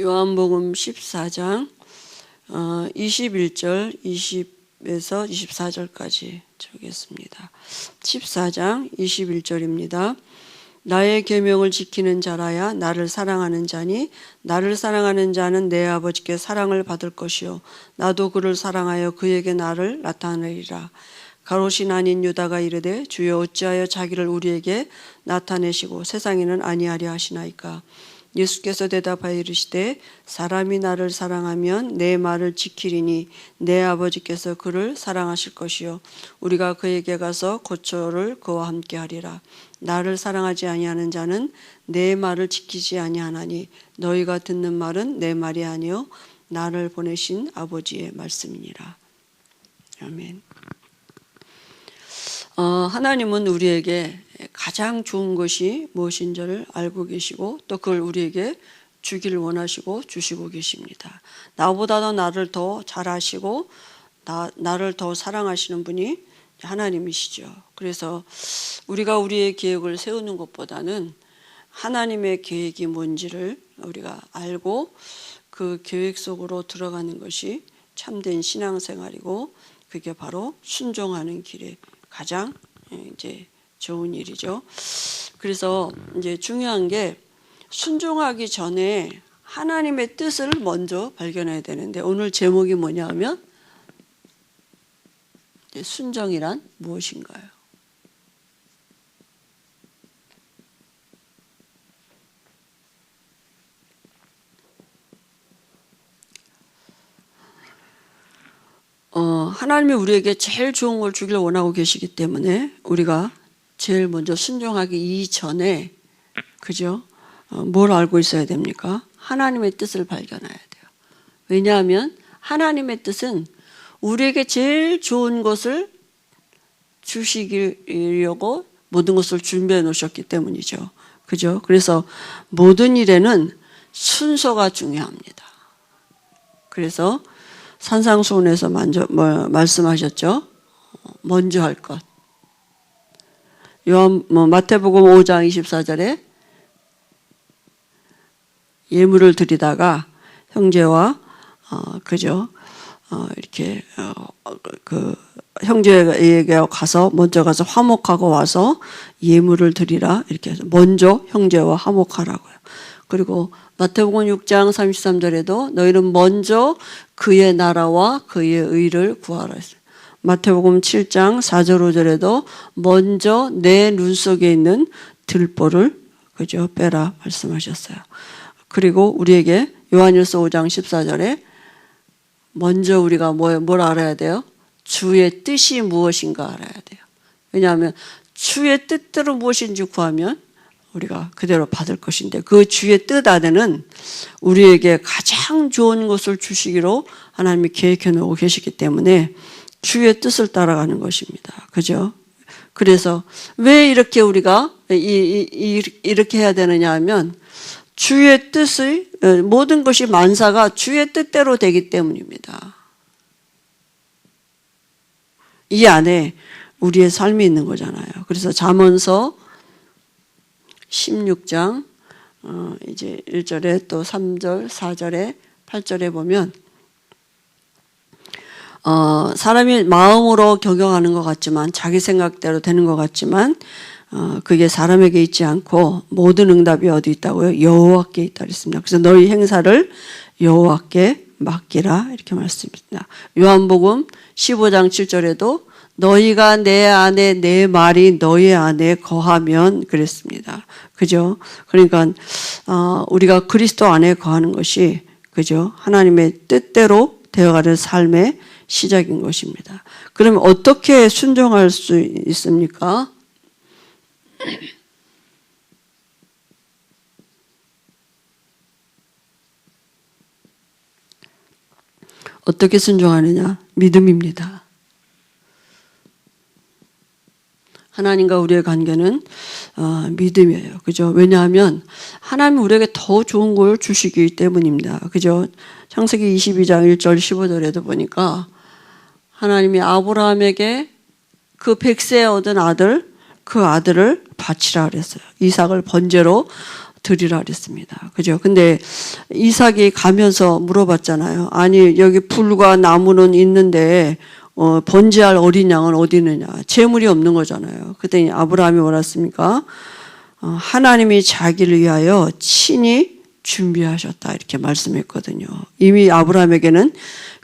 요한복음 14장 어, 21절 20에서 24절까지 적겠습니다. 14장 21절입니다. 나의 계명을 지키는 자라야 나를 사랑하는 자니 나를 사랑하는 자는 내 아버지께 사랑을 받을 것이요 나도 그를 사랑하여 그에게 나를 나타내리라. 가롯이 아닌 유다가 이르되 주여 어찌하여 자기를 우리에게 나타내시고 세상에는 아니하려 하시나이까 예수께서 대답하여 이르시되 사람이 나를 사랑하면 내 말을 지키리니 내 아버지께서 그를 사랑하실 것이요. 우리가 그에게 가서 고초를 그와 함께 하리라. 나를 사랑하지 아니하는 자는 내 말을 지키지 아니하나니 너희가 듣는 말은 내 말이 아니요. 나를 보내신 아버지의 말씀이니라. 아멘. 어, 하나님은 우리에게 가장 좋은 것이 무엇인지를 알고 계시고 또 그걸 우리에게 주기를 원하시고 주시고 계십니다. 나보다도 나를 더 잘 아시고 나, 나를 더 사랑하시는 분이 하나님이시죠. 그래서 우리가 우리의 계획을 세우는 것보다는 하나님의 계획이 뭔지를 우리가 알고 그 계획 속으로 들어가는 것이 참된 신앙생활이고 그게 바로 순종하는 길에 가장 이제 좋은 일이죠. 그래서 이제 중요한 게 순종하기 전에 하나님의 뜻을 먼저 발견해야 되는데 오늘 제목이 뭐냐면 순정이란 무엇인가요? 어, 하나님이 우리에게 제일 좋은 걸 주길 원하고 계시기 때문에 우리가 제일 먼저 순종하기 이전에 그죠? 어, 뭘 알고 있어야 됩니까? 하나님의 뜻을 발견해야 돼요. 왜냐하면 하나님의 뜻은 우리에게 제일 좋은 것을 주시려고 모든 것을 준비해 놓으셨기 때문이죠. 그죠? 그래서 모든 일에는 순서가 중요합니다. 그래서 산상수훈에서 먼저 뭐 말씀하셨죠. 먼저 할 것. 요한 뭐 마태복음 5장 24절에 예물을 드리다가 형제와 어, 그죠 어, 이렇게 어, 그 형제에게 가서 먼저 가서 화목하고 와서 예물을 드리라 이렇게 해서 먼저 형제와 화목하라고요. 그리고 마태복음 6장 33절에도 너희는 먼저 그의 나라와 그의 의를 구하라 했어요. 마태복음 7장 4절 5절에도 먼저 내 눈 속에 있는 들보를 그죠 빼라 말씀하셨어요. 그리고 우리에게 요한일서 5장 14절에 먼저 우리가 뭐, 뭘 알아야 돼요? 주의 뜻이 무엇인가 알아야 돼요. 왜냐하면 주의 뜻대로 무엇인지 구하면 우리가 그대로 받을 것인데 그 주의 뜻 안에는 우리에게 가장 좋은 것을 주시기로 하나님이 계획해 놓고 계시기 때문에 주의 뜻을 따라가는 것입니다. 그죠? 그래서 왜 이렇게 우리가 이, 이, 이렇게 해야 되느냐 하면 주의 뜻의 모든 것이 만사가 주의 뜻대로 되기 때문입니다. 이 안에 우리의 삶이 있는 거잖아요. 그래서 잠언서 16장 어 이제 1절에 또 3절, 4절에 8절에 보면 어 사람이 마음으로 경영하는 것 같지만 자기 생각대로 되는 것 같지만 어 그게 사람에게 있지 않고 모든 응답이 어디 있다고요? 여호와께 있다 그랬습니다. 그래서 너희 행사를 여호와께 맡기라 이렇게 말씀입니다. 요한복음 15장 7절에도 너희가 내 안에 내 말이 너희 안에 거하면 그랬습니다. 그죠? 그러니까 어, 우리가 그리스도 안에 거하는 것이 그죠? 하나님의 뜻대로 되어가는 삶의 시작인 것입니다. 그러면 어떻게 순종할 수 있습니까? 어떻게 순종하느냐? 믿음입니다. 하나님과 우리의 관계는 어, 믿음이에요. 그죠? 왜냐하면 하나님 우리에게 더 좋은 걸 주시기 때문입니다. 그죠? 창세기 22장 1절 15절에도 보니까 하나님이 아브라함에게 그 백세 얻은 아들 그 아들을 바치라 그랬어요. 이삭을 번제로 드리라 그랬습니다. 그죠? 근데 이삭이 가면서 물어봤잖아요. 아니 여기 불과 나무는 있는데 어, 번제할 어린 양은 어디 있느냐? 재물이 없는 거잖아요. 그랬더니 아브라함이 뭐랬습니까? 어, 하나님이 자기를 위하여 친히 준비하셨다 이렇게 말씀했거든요. 이미 아브라함에게는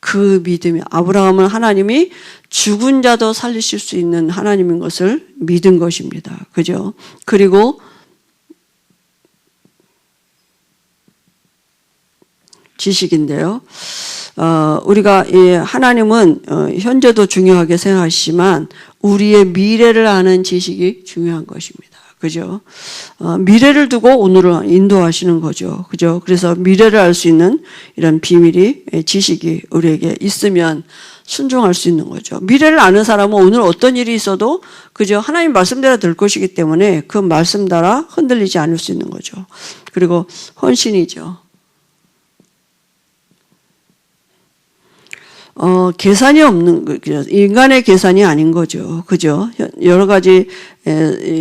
그 믿음이 아브라함은 하나님이 죽은 자도 살리실 수 있는 하나님인 것을 믿은 것입니다. 그죠? 그리고 지식인데요. 어, 우리가 이 하나님은 어, 현재도 중요하게 생각하시지만 우리의 미래를 아는 지식이 중요한 것입니다. 그죠? 어, 미래를 두고 오늘을 인도하시는 거죠. 그죠? 그래서 미래를 알 수 있는 이런 비밀이 예, 지식이 우리에게 있으면 순종할 수 있는 거죠. 미래를 아는 사람은 오늘 어떤 일이 있어도 그죠? 하나님 말씀대로 될 것이기 때문에 그 말씀 따라 흔들리지 않을 수 있는 거죠. 그리고 헌신이죠. 어, 계산이 없는? 인간의 계산이 아닌 거죠. 그죠? 여러 가지,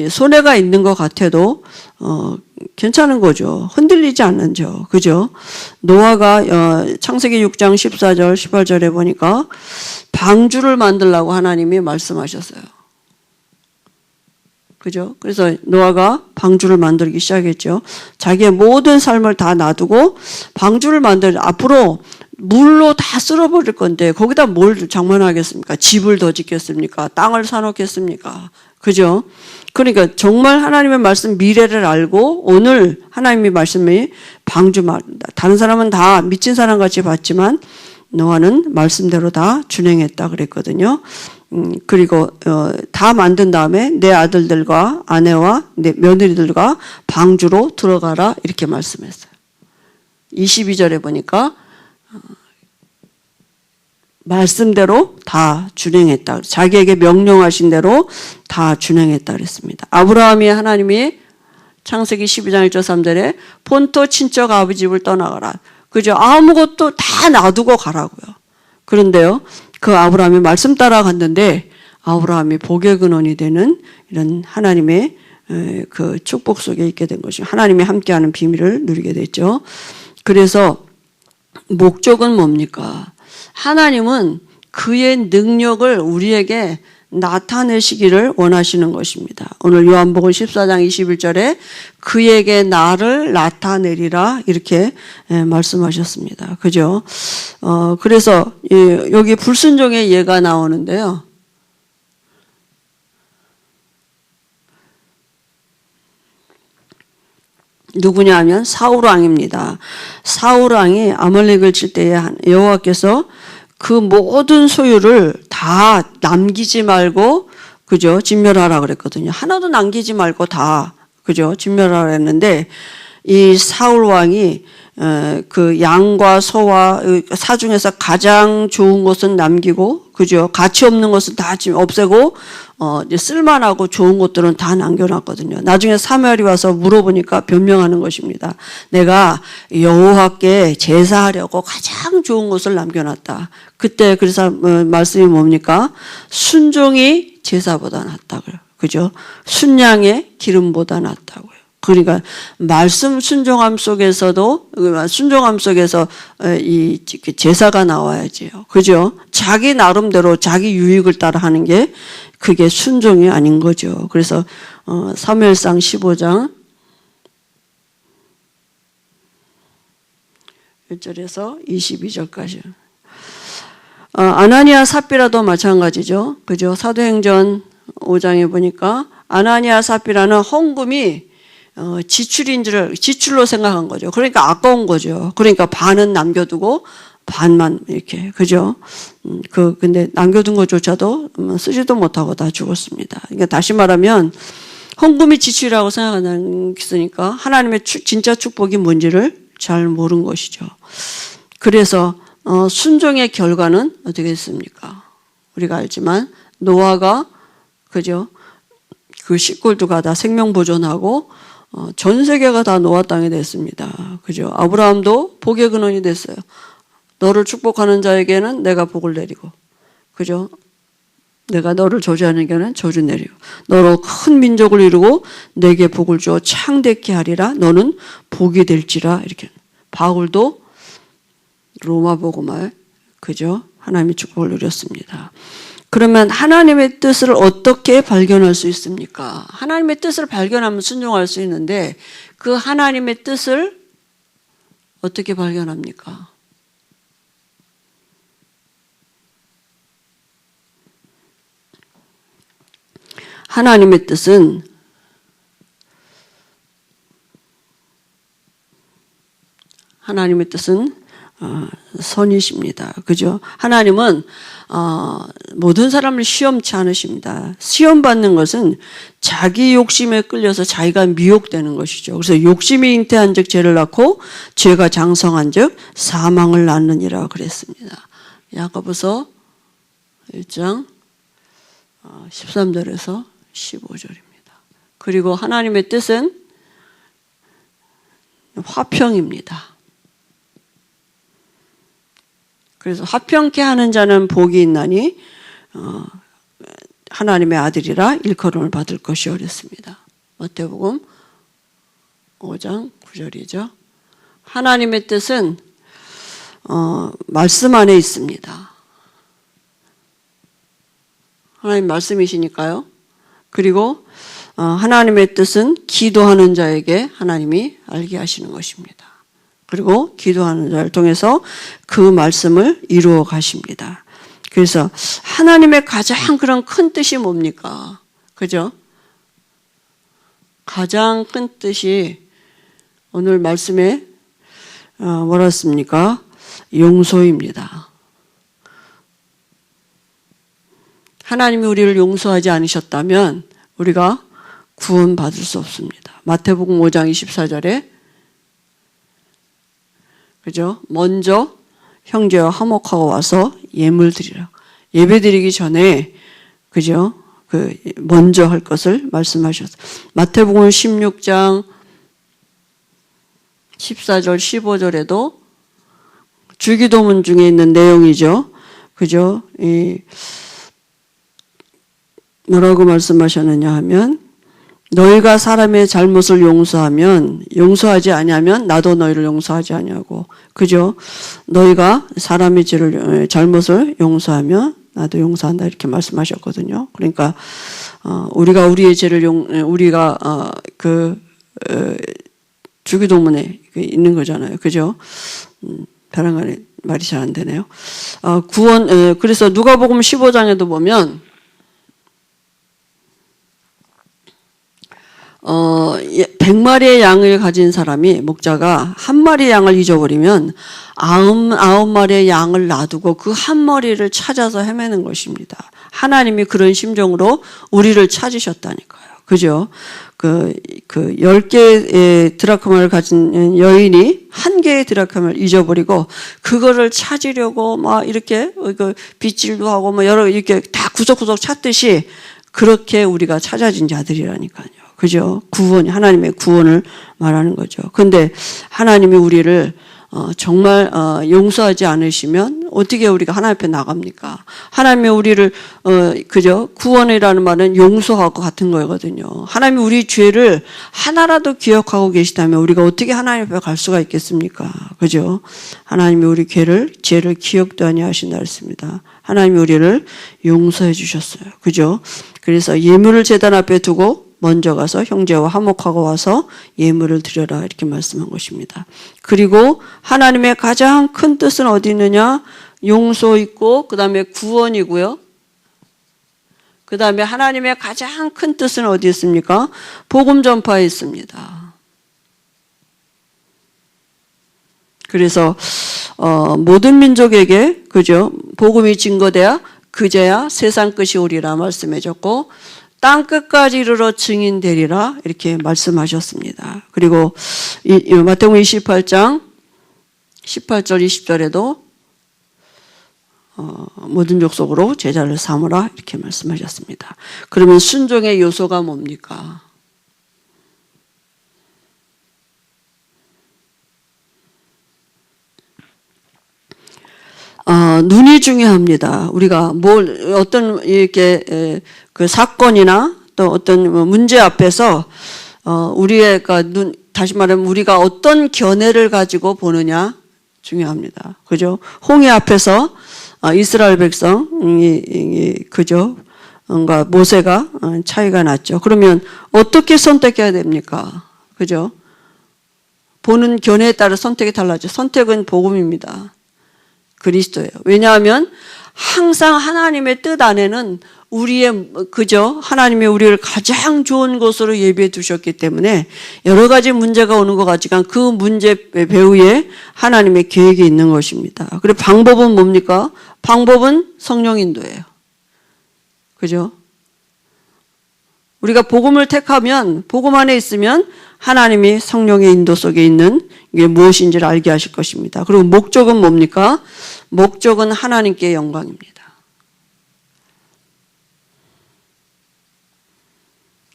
손해가 있는 것 같아도, 어, 괜찮은 거죠. 흔들리지 않는 죠. 그죠? 노아가, 어, 창세기 6장 14절, 18절에 보니까 방주를 만들라고 하나님이 말씀하셨어요. 그죠? 그래서 노아가 방주를 만들기 시작했죠. 자기의 모든 삶을 다 놔두고 방주를 만들, 앞으로 물로 다 쓸어버릴 건데 거기다 뭘 장만하겠습니까? 집을 더 짓겠습니까? 땅을 사놓겠습니까? 그죠? 그러니까 정말 하나님의 말씀 미래를 알고 오늘 하나님의 말씀이 방주 말 다른 사람은 다 미친 사람 같이 봤지만 노아는 말씀대로 다 준행했다 그랬거든요. 음, 그리고 어, 다 만든 다음에 내 아들들과 아내와 내 며느리들과 방주로 들어가라 이렇게 말씀했어요. 22절에 보니까 어, 말씀대로 다 준행했다. 자기에게 명령하신 대로 다 준행했다 그랬습니다. 아브라함이 하나님이 창세기 12장 1절 3절에 본토 친척 아버지 집을 떠나가라. 그죠? 아무것도 다 놔두고 가라고요. 그런데요, 그 아브라함이 말씀 따라 갔는데 아브라함이 복의 근원이 되는 이런 하나님의 에, 그 축복 속에 있게 된 것이 하나님이 함께하는 비밀을 누리게 됐죠. 그래서 목적은 뭡니까? 하나님은 그의 능력을 우리에게 나타내시기를 원하시는 것입니다. 오늘 요한복음 14장 21절에 그에게 나를 나타내리라 이렇게 예, 말씀하셨습니다. 그죠? 어, 그래서 예, 여기 불순종의 예가 나오는데요. 누구냐 하면 사울 왕입니다. 사울 왕이 아말렉을 칠 때에 한- 여호와께서 그 모든 소유를 다 남기지 말고 그죠? 진멸하라 그랬거든요. 하나도 남기지 말고 다 그죠? 진멸하라 했는데 이 사울 왕이 어, 그 양과 소와 사 중에서 가장 좋은 것은 남기고 그죠? 가치 없는 것은 다 없애고 어, 이제 쓸만하고 좋은 것들은 다 남겨놨거든요. 나중에 사무엘이 와서 물어보니까 변명하는 것입니다. 내가 여호와께 제사하려고 가장 좋은 것을 남겨놨다. 그때 그래서 어, 말씀이 뭡니까? 순종이 제사보다 낫다고요. 그죠? 순양의 기름보다 낫다고요. 그러니까 말씀 순종함 속에서도 그 순종함 속에서 어, 이 제사가 나와야지요. 그죠? 자기 나름대로 자기 유익을 따라 하는 게 그게 순종이 아닌 거죠. 그래서 어, 사무엘상 15장 1절에서 22절까지. 어, 아나니아 삽비라도 마찬가지죠. 그죠? 사도행전 5장에 보니까 아나니아 삽비라는 헌금이 어, 지출인 줄 지출로 생각한 거죠. 그러니까 아까운 거죠. 그러니까 반은 남겨두고 반만 이렇게 그죠? 음, 그 근데 남겨둔 것조차도 음, 쓰지도 못하고 다 죽었습니다. 그러니까 다시 말하면 헌금이 지출이라고 생각하니까 하나님의 추, 진짜 축복이 뭔지를 잘 모르는 것이죠. 그래서 어, 순종의 결과는 어떻게 됐습니까? 우리가 알지만 노아가 그죠? 그 식구들과 다 생명 보존하고 어, 전 세계가 다 노아 땅이 됐습니다. 그죠? 아브라함도 복의 근원이 됐어요. 너를 축복하는 자에게는 내가 복을 내리고, 그죠? 내가 너를 저주하는 게는 저주 내리고, 너로 큰 민족을 이루고 내게 복을 주어 창대케 하리라. 너는 복이 될지라 이렇게 바울도 로마 복음을 그죠? 하나님의 축복을 누렸습니다. 그러면 하나님의 뜻을 어떻게 발견할 수 있습니까? 하나님의 뜻을 발견하면 순종할 수 있는데 그 하나님의 뜻을 어떻게 발견합니까? 하나님의 뜻은 하나님의 뜻은 어, 선이십니다. 그죠? 하나님은 어, 모든 사람을 시험치 않으십니다. 시험 받는 것은 자기 욕심에 끌려서 자기가 미혹되는 것이죠. 그래서 욕심이 잉태한즉 죄를 낳고 죄가 장성한즉 사망을 낳느니라 그랬습니다. 야고보서 1장 13절에서 15절입니다. 그리고 하나님의 뜻은 화평입니다. 그래서 화평케 하는 자는 복이 있나니 어, 하나님의 아들이라 일컬음을 받을 것이 어렵습니다. 마태복음 5장 9절이죠. 하나님의 뜻은 어, 말씀 안에 있습니다. 하나님 말씀이시니까요. 그리고 어, 하나님의 뜻은 기도하는 자에게 하나님이 알게 하시는 것입니다. 그리고 기도하는 자를 통해서 그 말씀을 이루어 가십니다. 그래서 하나님의 가장 그런 큰 뜻이 뭡니까? 그죠? 가장 큰 뜻이 오늘 말씀에 어, 뭐라 습니까 용서입니다. 하나님이 우리를 용서하지 않으셨다면 우리가 구원받을 수 없습니다. 마태복음 5장 24절에 그죠? 먼저 형제와 화목하고 와서 예물 드리라. 예배 드리기 전에 그죠? 그 먼저 할 것을 말씀하셨어요. 마태복음 16장 14절 15절에도 주기도문 중에 있는 내용이죠. 그죠? 이 뭐라고 말씀하셨느냐 하면 너희가 사람의 잘못을 용서하면 용서하지 아니하면 나도 너희를 용서하지 아니하고 그죠? 너희가 사람의 죄를 잘못을 용서하면 나도 용서한다 이렇게 말씀하셨거든요. 그러니까 어, 우리가 우리의 죄를 용 우리가 어, 그 어, 주기도문에 있는 거잖아요. 그죠? 음, 벼랑간에 말이 잘 안 되네요. 어, 구원 에, 그래서 누가복음 15장에도 보면 어, 100마리의 양을 가진 사람이, 목자가 한 마리 양을 잊어버리면 아홉, 아홉 마리의 양을 놔두고 그 한 마리를 찾아서 헤매는 것입니다. 하나님이 그런 심정으로 우리를 찾으셨다니까요. 그죠? 그, 그, 열 개의 드라크마를 가진 여인이 한 개의 드라크마를 잊어버리고, 그거를 찾으려고 막 이렇게, 그 빗질도 하고 뭐 여러, 이렇게 다 구석구석 찾듯이, 그렇게 우리가 찾아진 자들이라니까요. 그죠? 구원, 하나님의 구원을 말하는 거죠. 근데 하나님이 우리를 어, 정말 어, 용서하지 않으시면 어떻게 우리가 하나님 앞에 나갑니까? 하나님이 우리를 어, 그죠? 구원이라는 말은 용서하고 같은 거거든요. 하나님이 우리 죄를 하나라도 기억하고 계시다면 우리가 어떻게 하나님 앞에 갈 수가 있겠습니까? 그죠? 하나님이 우리 죄를 죄를 기억도 아니 하신다 했습니다. 하나님이 우리를 용서해 주셨어요. 그죠? 그래서 예물을 제단 앞에 두고 먼저 가서 형제와 화목하고 와서 예물을 드려라 이렇게 말씀한 것입니다. 그리고 하나님의 가장 큰 뜻은 어디 있느냐? 용서 있고 그 다음에 구원이고요. 그 다음에 하나님의 가장 큰 뜻은 어디 있습니까? 복음 전파에 있습니다. 그래서 어, 모든 민족에게 그죠 복음이 증거돼야 그제야 세상 끝이 오리라 말씀해줬고 땅 끝까지 이르러 증인되리라 이렇게 말씀하셨습니다. 그리고 이, 마태복음 28장 18절 20절에도 어, 모든 족속으로 제자를 삼으라 이렇게 말씀하셨습니다. 그러면 순종의 요소가 뭡니까? 어, 눈이 중요합니다. 우리가 뭘 어떤 이렇게 에, 그 사건이나 또 어떤 뭐 문제 앞에서 어, 우리가 눈 다시 말하면 우리가 어떤 견해를 가지고 보느냐 중요합니다. 그죠? 홍해 앞에서 어, 이스라엘 백성이 이- 그죠? 뭔가 모세가 어, 차이가 났죠. 그러면 어떻게 선택해야 됩니까? 그죠? 보는 견해에 따라 선택이 달라져. 선택은 복음입니다. 그리스도예요. 왜냐하면 항상 하나님의 뜻 안에는 우리의 그저 하나님의 우리를 가장 좋은 곳으로 예비해 두셨기 때문에 여러 가지 문제가 오는 것 같지만 그 문제 배후에 하나님의 계획이 있는 것입니다. 그리고 방법은 뭡니까? 방법은 성령 인도예요. 그죠? 우리가 복음을 택하면 복음 안에 있으면 하나님이 성령의 인도 속에 있는 이게 무엇인지를 알게 하실 것입니다. 그리고 목적은 뭡니까? 목적은 하나님께 영광입니다.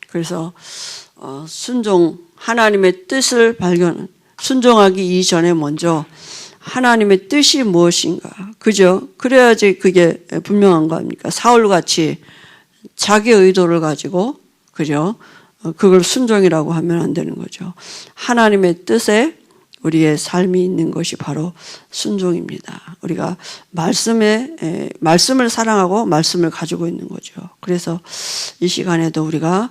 그래서 어, 순종 하나님의 뜻을 발견 순종하기 이전에 먼저 하나님의 뜻이 무엇인가 그죠? 그래야지 그게 분명한 거 아닙니까? 사울 같이 자기 의도를 가지고 그죠? 어, 그걸 순종이라고 하면 안 되는 거죠. 하나님의 뜻에 우리의 삶이 있는 것이 바로 순종입니다. 우리가 말씀에 에, 말씀을 사랑하고 말씀을 가지고 있는 거죠. 그래서 이 시간에도 우리가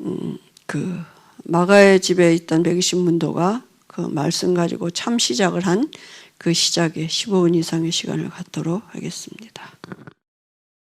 음, 그 마가의 집에 있던 120 문도가 그 말씀 가지고 참 시작을 한 그 시작에 15분 이상의 시간을 갖도록 하겠습니다.